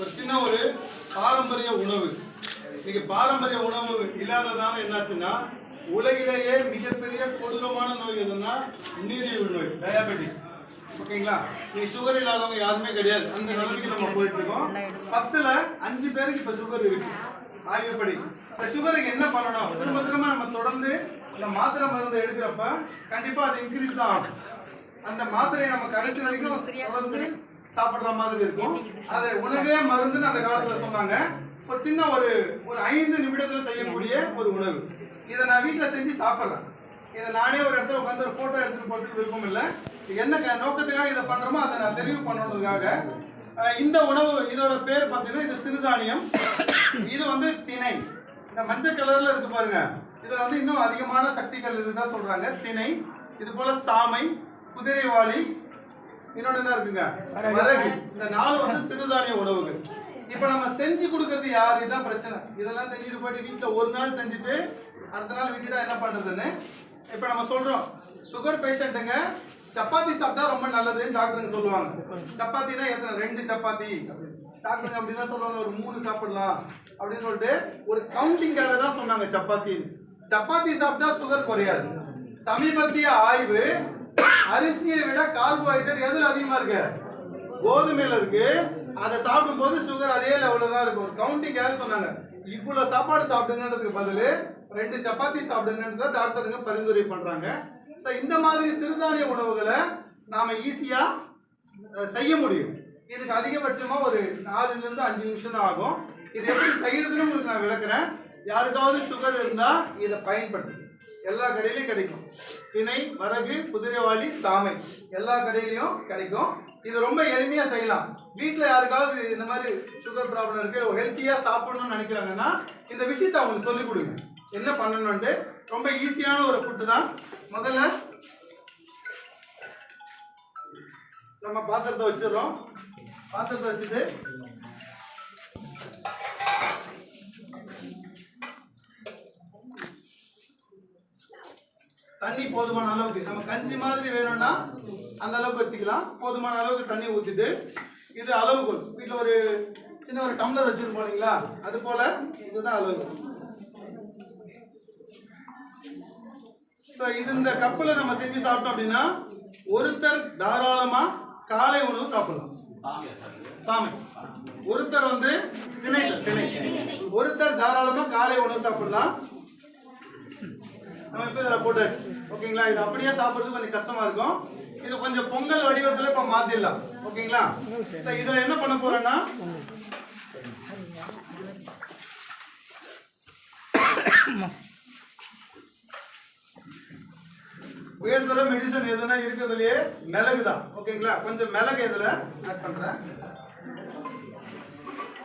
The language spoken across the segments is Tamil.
ஒரு சின்ன ஒரு பாரம்பரிய உணவு. இன்னைக்கு பாரம்பரிய உணவு இல்லாததால என்னாச்சுன்னா உலகிலேயே மிகப்பெரிய கொடூரமான நோய் எதுன்னா நீரிழிவு நோய் டயாபெட்டிஸ் ஓகேங்களா? நீ சுகர் இல்லாதவங்க யாருமே கிடையாது. அந்த நிலைமைக்கு நம்ம போயிட்டு இருக்கோம் பத்துல அஞ்சு பேருக்கு இப்ப சுகர் இருக்கு. ஆய்வுப்படி. இந்த சுகருக்கு என்ன பண்ணணும்? திரும்ப திரும்ப நம்ம தொடர்ந்து இந்த மாத்திரை மருந்து எடுக்கிறப்ப கண்டிப்பா அது இன்க்ரீஸ் தான் ஆகும். அந்த மாத்திரையை நம்ம கடைசி வரைக்கும் தொடர்ந்து சாப்பிடுற மாதிரி இருக்கும். அது உணவே மருந்துன்னு அந்த காலத்துல சொன்னாங்க. ஒரு சின்ன ஒரு ஒரு ஐந்து நிமிடத்துல செய்யக்கூடிய ஒரு உணவு. இதை நான் வீட்டில் செஞ்சு சாப்பிட்றேன். இதை நானே ஒரு இடத்துல உட்காந்து ஒரு போட்டோ எடுத்துட்டு போகிறதுக்கு விருப்பம் இல்லை. என்ன நோக்கத்துக்காக இதை பண்ணுறோமோ அதை நான் தெரிவு பண்ணணுன்றதுக்காக இந்த உணவு இதோட பேர் பார்த்தீங்கன்னா இது சிறுதானியம். இது வந்து திணை. இந்த மஞ்சள் கலரில் இருக்கு பாருங்க. இதில் வந்து இன்னும் அதிகமான சக்திகள் இருந்தால் சொல்கிறாங்க திணை இது போல் சாமை குதிரைவாளி இன்னொன்னு என்ன இருக்குங்க? வரகு இந்த நாலு வந்து சிறுதானிய உணவுகள். இப்ப நம்ம செஞ்சு கொடுக்கறது யார்? இதுதான் பிரச்சனை. இதெல்லாம் செஞ்சுட்டு போயிட்டு வீட்டுல ஒரு நாள் செஞ்சுட்டு அடுத்த நாள் விட்டுட்டா என்ன பண்றதுன்னு? இப்ப நம்ம சொல்றோம். சுகர் பேஷண்ட்டுங்க சப்பாத்தி சாப்பிட்டா ரொம்ப நல்லதுன்னு டாக்டருங்க சொல்லுவாங்க. சப்பாத்தினா எத்தனை? ரெண்டு சப்பாத்தி. டாக்டருங்க அப்படிதான் சொல்லுவாங்க. ஒரு மூணு சாப்பிடலாம் அப்படின்னு சொல்லிட்டு ஒரு கவுண்டிங்காக தான் சொன்னாங்க சப்பாத்தி சப்பாத்தி சாப்பிட்டா சுகர் குறையாது. சமீபத்திய ஆய்வு அரிசியை விட கார்போஹைட்ரேட் எதுல அதிகமா இருக்கு? கோதுமையில இருக்கு. அதை சாப்பிடும்போது சுகர் அதே லெவல்ல தான் இருக்கும். ஒரு கவுண்டிங்காக சொன்னாங்க இவ்வளவு சாப்பாடு சாப்பிடுங்கன்றதுக்கு பதிலு ரெண்டு சப்பாத்தி சாப்பிடுங்கன்னு தான் டாக்டருங்க பரிந்துரை பண்றாங்க. ஸோ இந்த மாதிரி சிறுதானிய உணவுகளை நாம ஈஸியா செய்ய முடியும். இதுக்கு அதிகபட்சமா ஒரு நாலுல இருந்து அஞ்சு நிமிஷம் தான் ஆகும். இது எப்படி செய்யறதுன்னு உங்களுக்கு நான் விளக்குறேன். யாருக்காவது சுகர் இருந்தா இதை பயன்படுத்து எல்லா கடையிலையும் கிடைக்கும். திணை வரகு குதிரைவாளி சாமை. எல்லா கடையிலையும் கிடைக்கும். இது ரொம்ப எளிமையாக செய்யலாம். வீட்டில் யாருக்காவது இந்த மாதிரி சுகர் ப்ராப்ளம் இருக்குது ஹெல்த்தியாக சாப்பிடணும்னு நினைக்கிறாங்கன்னா இந்த விஷயத்தை அவங்களுக்கு சொல்லிக் கொடுங்க. என்ன பண்ணணும்ட்டு ரொம்ப ஈஸியான ஒரு ஃபுட்டு தான். முதல்ல நம்ம பாத்திரத்தை வச்சிடுறோம். பாத்திரத்தை வச்சுட்டு தண்ணி போதுமான அளவுக்கு. நம்ம கஞ்சி மாதிரி வேணும்னா அந்த அளவுக்கு வச்சுக்கலாம். போதுமான அளவுக்கு தண்ணி ஊற்றிட்டு இது அளவுகோல் வீட்டில் ஒரு சின்ன ஒரு டம்ளர் வச்சுருப்போம் இல்லைங்களா? அது போல் இதுதான் அளவுகோல் ஸோ இது இந்த கப்பில் நம்ம செஞ்சு சாப்பிட்டோம் அப்படின்னா ஒருத்தர் தாராளமாக காலை உணவு சாப்பிடலாம். சாமி. ஒருத்தர் வந்து திணை திணை ஒருத்தர் தாராளமாக காலை உணவு சாப்பிடலாம். நம்ம இப்போ இதில் போட்டாச்சு ஓகேங்களா? இது அப்படியே சாப்பிட்றது கொஞ்சம் கஷ்டமா இருக்கும். இது கொஞ்சம் பொங்கல் வடிவத்தில் இப்போ மாத்திடலாம். ஓகேங்களா? ஸோ இதில் என்ன பண்ண போறேன்னா உயர்தர மெடிசன் எதுனா இருக்கிறதுலயே மிளகு தான். ஓகேங்களா? கொஞ்சம் மிளகு இதுல ஆட் பண்றேன்.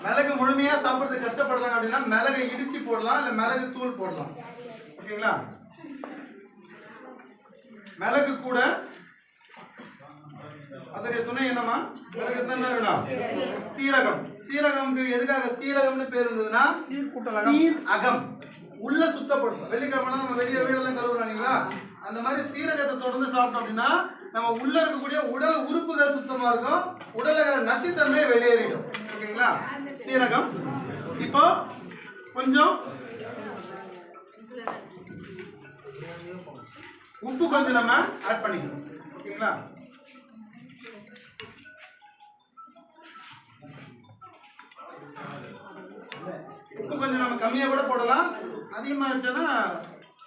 மிளகு முழுமையா சாப்பிடுறது கஷ்டப்படுறாங்க அப்படின்னா மிளகை இடிச்சு போடலாம் இல்ல மிளகு தூள் போடலாம். ஓகேங்களா? மிளகு கூட. அதோடைய துணை என்னமா மிளகு என்ன வேணும்? சீரகம். சீரகம்க்கு எதுக்காக சீரகம்னு பேர் இருந்ததுன்னா சீர் அகம். உள்ள சுத்தப்படும் வெள்ளிக்கிழமை நம்ம வெளியே வீடெல்லாம் கழுவுறாங்களா அந்த மாதிரி சீரகத்தை தொடர்ந்து சாப்பிட்டோம் அப்படின்னா நம்ம உள்ள இருக்கக்கூடிய உடல் உறுப்புகள் சுத்தமா இருக்கும். உடல்ல இருக்கிற நச்சுத்தன்மை வெளியேறிடும். ஓகேங்களா? சீரகம். இப்போ கொஞ்சம் உப்பு கொஞ்சம் நம்ம ஆட் பண்ணிக்கணும். ஓகேங்களா? உப்பு கொஞ்சம் நம்ம கம்மியாக கூட போடலாம். அதிகமாக இருந்துச்சுன்னா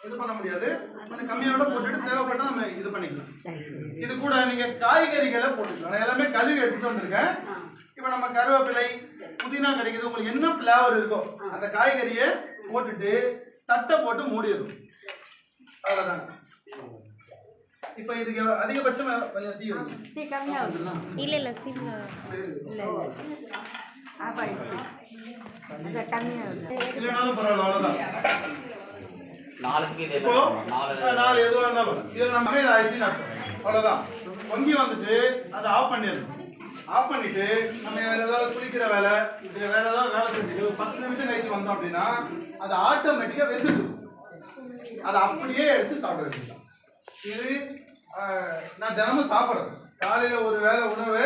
இது பண்ண முடியாது. கொஞ்சம் கம்மியாக கூட போட்டுட்டு தேவைப்பட்டா நம்ம இது பண்ணிக்கலாம். இது கூட நீங்கள் காய்கறிகளை போட்டுக்கலாம். நான் எல்லாமே கழுவி எடுத்துட்டு வந்திருக்கேன். இப்போ நம்ம கருவேப்பிலை புதினா கிடைக்குது. உங்களுக்கு என்ன ஃப்ளேவர் இருக்கோ அந்த காய்கறியை போட்டுட்டு தட்டை போட்டு மூடிடும் அவ்வளோதாங்க இப்போ இதுக்கு அதிகபட்சம் கொஞ்சம் தீ வைங்க தீ கம்மியாக வந்துடலாம் இல்ல இல்ல சிம்ல ஆப்பாயிடுச்சு அது கம்மியாக வருது இல்லைனாலும் பரவாயில்ல அவ்வளோதான் நாளைக்கு இதே நாலு நாலு இருந்தாலும் நம்ம மேல அவ்வளோதான் பொங்கி வந்துட்டு அதை ஆஃப் பண்ணிடணும். ஆஃப் பண்ணிட்டு நம்ம வேற ஏதாவது குளிக்கிற வேலை இல்லை வேற ஏதாவது வேலை செஞ்சுட்டு ஒரு பத்து நிமிஷம் கழிச்சு வந்தோம் அப்படின்னா அது ஆட்டோமேட்டிக்காக வெந்துடும். அதை அப்படியே எடுத்து சாப்பிட வேண்டியதுதான் இது நான் தினமும் சாப்பிட்றேன். காலையில் ஒரு வேளை உணவு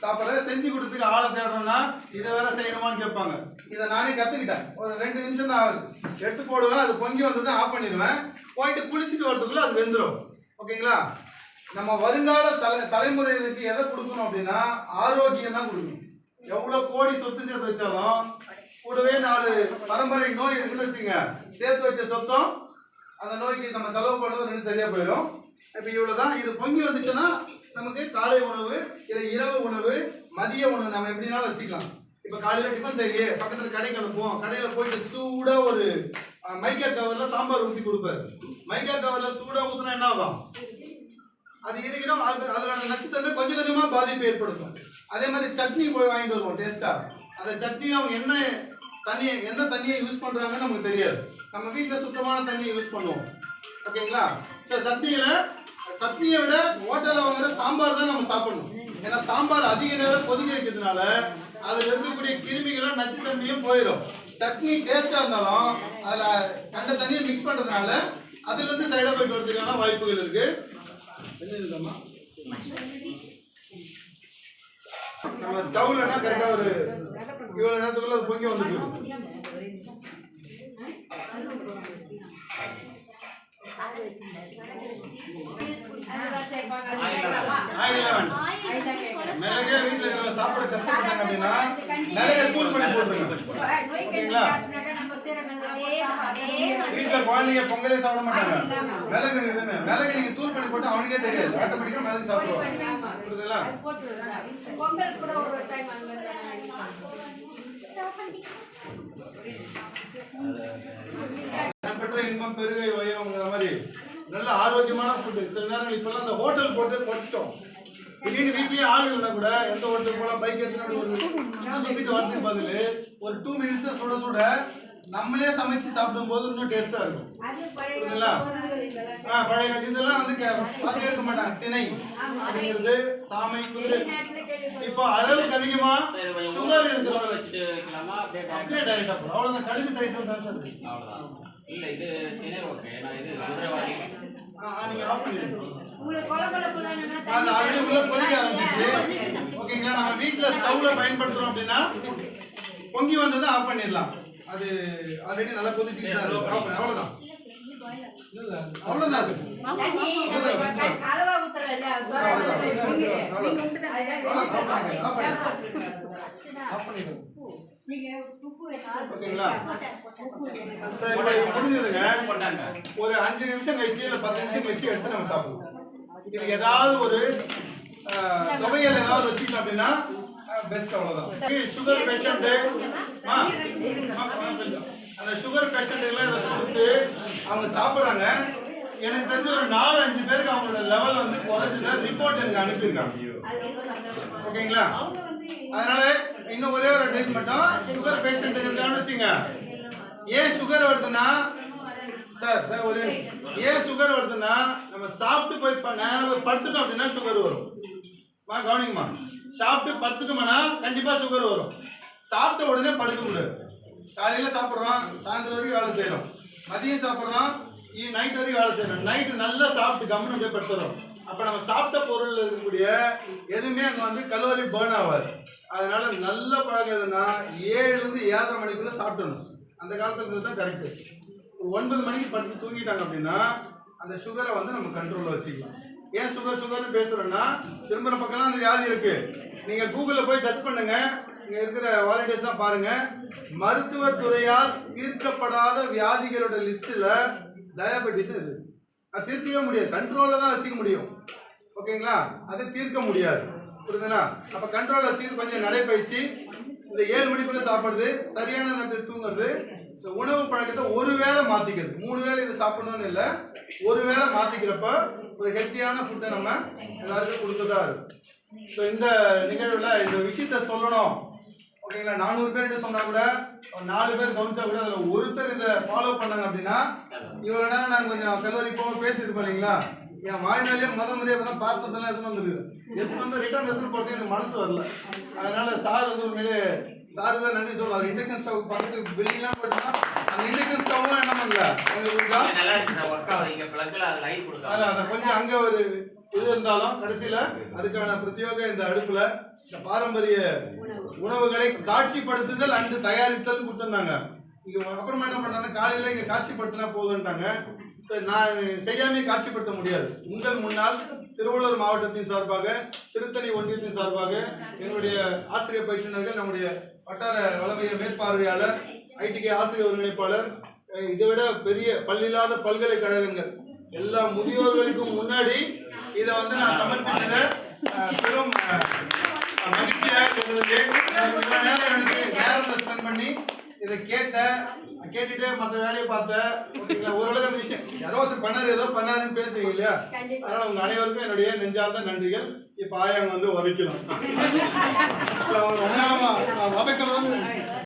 சாப்பிட்றத செஞ்சு கொடுத்துக்கு ஆளை தேடுறேன்னா இதை வேலை செய்யணுமான்னு கேட்பாங்க. இதை நானே கற்றுக்கிட்டேன் ஒரு ரெண்டு நிமிஷம் தான் ஆகுது. எடுத்து போடுவேன் அது பொங்கி வந்தது ஆஃப் பண்ணிடுவேன். போயிட்டு குளிச்சுட்டு வரதுக்குள்ளே அது வெந்துடும் ஓகேங்களா? நம்ம வருங்கால தலை தலைமுறைகளுக்கு எதை கொடுக்கணும் அப்படின்னா ஆரோக்கியம் தான் கொடுக்கணும். எவ்வளோ கோடி சொத்து சேர்த்து வச்சாலும் கூடவே நாலு பரம்பரை நோய் இருக்குன்னு வச்சுங்க சேர்த்து வச்ச சொத்தம் அந்த நோய்க்கு நம்ம செலவு பண்ணது ரெண்டு சரியாக போயிடும் இப்போ இவ்வளோ தான் இது பொங்கி வந்துச்சுன்னா நமக்கு காலை உணவு இல்லை இரவு உணவு மதிய உணவு நம்ம எப்படினாலும் வச்சுக்கலாம். இப்போ காலையில் டிஃபன் செய்யலையே பக்கத்தில் கடைக்கு அனுப்புவோம். கடையில் போயிட்டு சூடாக ஒரு மைக்கா கவரில் சாம்பார் ஊற்றி கொடுப்பாரு. மைக்கா கவரில் சூடாக ஊற்றினா என்ன ஆகும்? அது இருக்கணும் அது அதோட நச்சுத்தன்மை கொஞ்சம் கொஞ்சமாக பாதிப்பு ஏற்படுத்தும். அதே மாதிரி சட்னி போய் வாங்கிட்டு வருவோம் டேஸ்ட்டாக அந்த சட்னி அவங்க என்ன தண்ணியை என்ன தண்ணியை யூஸ் பண்ணுறாங்கன்னு நமக்கு தெரியாது. நம்ம வீட்டில் சுத்தமான தண்ணியை யூஸ் பண்ணுவோம். ஓகேங்களா? ஸோ சட்னியில் சட்னியை விட ஹோட்டலில் வாங்குற சாம்பார் தான் நம்ம சாப்பிடணும். ஏன்னா சாம்பார் அதிக நேரம் கொதிக்க வைக்கிறதுனால அதில் இருக்கக்கூடிய கிருமிகளும் நச்சுத்தன்மையும் போயிடும். சட்னி டேஸ்ட்டாக இருந்தாலும் அதில் கண்ட தண்ணியை மிக்ஸ் பண்ணுறதுனால அதுலேருந்து சைட் எஃபெக்ட் வரதுக்கான வாய்ப்புகள் இருக்கு. என்ன இருக்குமா நம்ம ஸ்டவ்லனா கரெக்டா ஒரு இவ்வளவு நேரத்துக்குள்ள அது பொங்கி வந்துருக்கு மிளகே வீட்டுல சாப்பிட கஷ்டப்பட்டாங்க அப்படின்னா மிளகை தூள் பண்ணி போட்டுருங்க ஓகேங்களா வீட்டுல குழந்தைங்க பொங்கலே சாப்பிட மாட்டாங்க மிளகு இருக்குதுன்னு மிளகு நீங்க தூள் பண்ணி போட்டு அவனுக்கே தெரியாது. மிளகு சாப்பிடுவாங்க. புரியுதுங்களா? பொங்கல் கூட ஒரு டைம் இன்பம் பெருகை வயம்ங்கிற மாதிரி நல்ல ஆரோக்கியமான ஃபுட்டு சில நேரங்கள் இப்பெல்லாம் இந்த ஹோட்டல் போட்டு குறைச்சிட்டோம். திடீர்னு வீட்லயே ஆள் இல்லைனா கூட எந்த ஹோட்டல் போலாம் பைக் எடுத்துட்டு ஒரு வரதுக்கு பதில் ஒரு டூ மினிட்ஸ் சுட சுட நம்மளே சமைச்சு சாப்பிடும் போது இன்னும் டேஸ்டா இருக்கும். புரியுதுங்களா? ஆ, பழைய இதெல்லாம் வந்து பார்த்தே இருக்க மாட்டாங்க. திணை அப்படிங்கிறது சாமை குதிரை. இப்போ அளவுக்கு அதிகமா சுகர் ஊற இருக்கிற வச்சுட்டு வைக்கலாமா? அப்படியே direct அப்படியே டைரக்ட் அப்புறம். அவ்வளவுதான். கடுகு சைஸ் தான் சார் இல்ல இது திணை ஓகே நான் இது குதிரைவாளி ஆ, ஆ, நீங்க ஆஃப் பண்ணிடுங்க அது ஆல்ரெடி உள்ள கொதிக்க ஆரம்பிச்சிச்சு. ஓகேங்களா நம்ம வீட்ல ஸ்டவ்ல பயன்படுத்துறோம் அப்படின்னா பொங்கி வந்ததை ஆஃப் பண்ணிடலாம். அது ஆல்ரெடி நல்லா கொதிச்சுக்கிட்டு தான் இருக்கு. அவ்வளவுதான். இல்ல, அவ்வளவுதான் அது. அளவா ஊத்துறோம்ல, அது. ஆஃப் பண்ணிடுங்க. இது ஒரு அஞ்சு நிமிஷம் கழிச்சு இல்ல பத்து நிமிஷம் கழிச்சு எடுத்து நம்ம சாப்பிடுவோம். இதுக்கு ஏதாவது ஒரு துவையல் ஏதாவது வச்சுக்கணும் அப்படின்னா பெஸ்ட் அவ்வளவுதான். சுகர் பேஷண்ட் அந்த சுகர் பேஷண்ட் எல்லாம் இதை கொடுத்து அவங்க சாப்பிடுறாங்க. எனக்கு தெரிஞ்ச ஒரு நாலு அஞ்சு பேருக்கு அவங்களோட லெவல் வந்து குறைஞ்சது ரிப்போர்ட் எனக்கு அனுப்பியிருக்காங்க. ஓகேங்களா? அதனால இன்னும் ஒரே ஒரு அட்வைஸ் மட்டும் சுகர் பேஷண்ட் இருக்கான்னு வச்சுங்க ஏன் சுகர் வருதுன்னா சார் சார் ஒரு ஏன் சுகர் வருதுன்னா நம்ம சாப்பிட்டு போய் நேரம் போய் படுத்துட்டோம் அப்படின்னா சுகர் வரும். மா கவனிங்கம்மா. சாப்பிட்டு படுத்துட்டோம்னா கண்டிப்பாக சுகர் வரும். சாப்பிட்ட உடனே படுக்க முடியாது. காலையில் சாப்பிட்றோம் சாயந்தரம் வரைக்கும் வேலை செய்கிறோம் மதியம் சாப்பிட்றோம் நைட் வரைக்கும் வேலை செய்கிறோம் நைட்டு நல்லா சாப்பிட்டு கம்முன்னு போய் படுத்துறோம். அப்ப நம்ம சாப்பிட்ட பொருள்ல இருக்கக்கூடிய எதுவுமே அங்க வந்து கலோரி பேர்ன் ஆகாது அதனால நல்ல பழக்கம் எதுன்னா ஏழுல இருந்து ஏழரை மணிக்குள்ள சாப்பிடணும் அந்த காலத்துல இருந்தது தான் கரெக்ட் ஒன்பது மணிக்கு படுத்து தூங்கிட்டாங்க அப்படின்னா அந்த சுகரை வந்து நம்ம கண்ட்ரோல்ல வச்சுக்கலாம். ஏன் சுகர் சுகர்னு பேசுறோம்னா திரும்புற பக்கம்லாம் அந்த வியாதி இருக்கு. நீங்க கூகுளில் போய் சர்ச் பண்ணுங்க. இங்க இருக்கிற வாலண்டியர்ஸ்லாம் பாருங்க. மருத்துவத்துறையால் தீர்க்கப்படாத வியாதிகளோட லிஸ்ட்ல டயபெட்டிஸ் இருக்கு. அது தீர்க்கவே முடியாது. கண்ட்ரோலில் தான் வச்சுக்க முடியும். ஓகேங்களா? அது தீர்க்க முடியாது. புரியுதுங்களா அப்போ கண்ட்ரோலில் வச்சுக்கிட்டு கொஞ்சம் நடைப்பயிற்சி இந்த ஏழு மணிக்குள்ளே சாப்பிட்றது சரியான நேரத்தில் தூங்குறது இந்த உணவு பழக்கத்தை ஒரு வேளை மாத்திக்கிறது. மூணு வேளை இதை சாப்பிடணும்னு இல்லை. ஒரு வேளை மாற்றிக்கிறப்ப ஒரு ஹெல்த்தியான ஃபுட்டை நம்ம எல்லாருக்கும் கொடுத்துதான் இருக்கும் ஸோ இந்த நிகழ்வில் இந்த விஷயத்த சொல்லணும். ஓகேங்களா? நானூறு பேர்கிட்ட சொன்னா கூட ஒரு நாலு பேர் கவனிச்சா கூட அதுல ஒரு பேர் இதை ஃபாலோ பண்ணாங்க அப்படின்னா இவ்வளவு நேரம் நான் கொஞ்சம் கல்லூரி போக பேசியிருப்பேன் இல்லைங்களா? என் வாழ்நாளே முத முறையாக தான் பார்த்ததெல்லாம் எடுத்துன்னு வந்துருக்கு எடுத்துன்னு வந்து ரிட்டர்ன் எடுத்துன்னு போகிறது எனக்கு மனசு வரல. அதனால சார் வந்து உண்மையிலே சார் தான் நன்றி சொல்றாரு இண்டக்ஷன் ஸ்டவ் பக்கத்துக்கு பில்டிங்லாம் போட்டோம்னா இண்டக்ஷன் ஸ்டவ்வும் என்ன பண்ணல எங்களுக்கு இருக்கா? நல்லா இருக்கு ஒர்க் ஆகுது இங்க பிளக்ல அது லைட் கொடுக்கலாம் அதான் அதான். கொஞ்சம் அங்க ஒரு இது இருந்தாலும் கடைசியில அதுக்கான பிரத்யோக இந்த அடுப்புல இந்த பாரம்பரிய உணவுகளை காட்சிப்படுத்துதல் அண்டு தயாரித்தல் கொடுத்துருந்தாங்க. இங்க அப்புறமா என்ன பண்ணாங்க காலையில இங்க காட்சிப்படுத்தினா போதும்ட்டாங்க சரி நான் செய்யாமே காட்சிப்படுத்த முடியாது. உங்கள் முன்னால் திருவள்ளூர் மாவட்டத்தின் சார்பாக திருத்தணி ஒன்றியத்தின் சார்பாக என்னுடைய ஆசிரியர் பயிற்றுனர்கள் நம்முடைய வட்டார வளமைய மேற்பார்வையாளர் ஐடிகே ஆசிரியர் ஒருங்கிணைப்பாளர். இதை விட பெரிய பல்லில்லாத பல்கலைக்கழகங்கள். எல்லா முதியோர்களுக்கும் முன்னாடி இதை வந்து நான் சமர்ப்பிச்சத பெரும் மகிழ்ச்சியாக இவ்வளவு நேரம் எனக்கு நேரத்தை ஸ்பெண்ட் பண்ணி இதை கேட்டேன் கேட்டுட்டு மற்ற வேலையை பார்த்தேன் ஓரளவு அந்த விஷயம் யாரோ ஒருத்தர் பண்ணாரு ஏதோ பண்ணாருன்னு பேசுறீங்க இல்லையா. அதனால உங்க அனைவருக்கும் என்னுடைய நெஞ்சார்ந்த நன்றிகள். இப்ப ஆயாங்க வந்து உதைக்கலாம் உதக்கலாம்